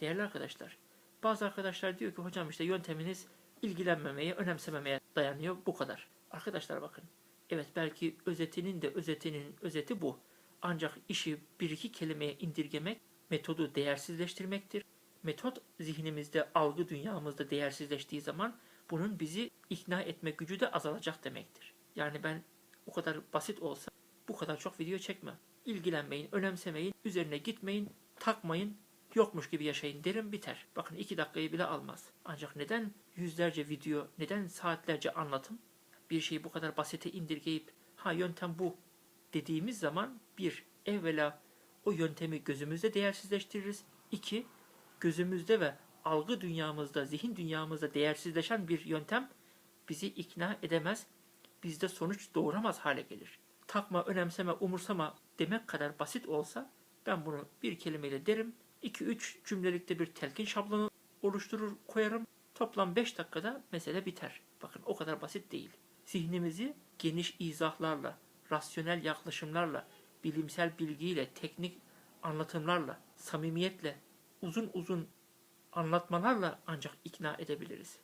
Değerli arkadaşlar, bazı arkadaşlar diyor ki hocam işte yönteminiz ilgilenmemeye, önemsememeye dayanıyor bu kadar. Arkadaşlar bakın, evet belki özetinin de özetinin özeti bu. Ancak işi bir iki kelimeye indirgemek metodu değersizleştirmektir. Metot zihnimizde, algı dünyamızda değersizleştiği zaman bunun bizi ikna etme gücü de azalacak demektir. Yani ben o kadar basit olsa bu kadar çok video çekmem. İlgilenmeyin, önemsemeyin, üzerine gitmeyin, takmayın, yokmuş gibi yaşayın derim biter. Bakın iki dakikayı bile almaz. Ancak neden yüzlerce video, neden saatlerce anlatım? Bir şeyi bu kadar basite indirgeyip ha yöntem bu dediğimiz zaman bir, evvela o yöntemi gözümüzde değersizleştiririz. İki, gözümüzde ve algı dünyamızda, zihin dünyamızda değersizleşen bir yöntem bizi ikna edemez, bizde sonuç doğuramaz hale gelir. Takma, önemseme, umursama demek kadar basit olsa ben bunu bir kelimeyle derim. 2-3 cümlelikte bir telkin şablonu oluşturur koyarım. Toplam 5 dakikada mesele biter. Bakın o kadar basit değil. Zihnimizi geniş izahlarla, rasyonel yaklaşımlarla, bilimsel bilgiyle, teknik anlatımlarla, samimiyetle, uzun uzun anlatmalarla ancak ikna edebiliriz.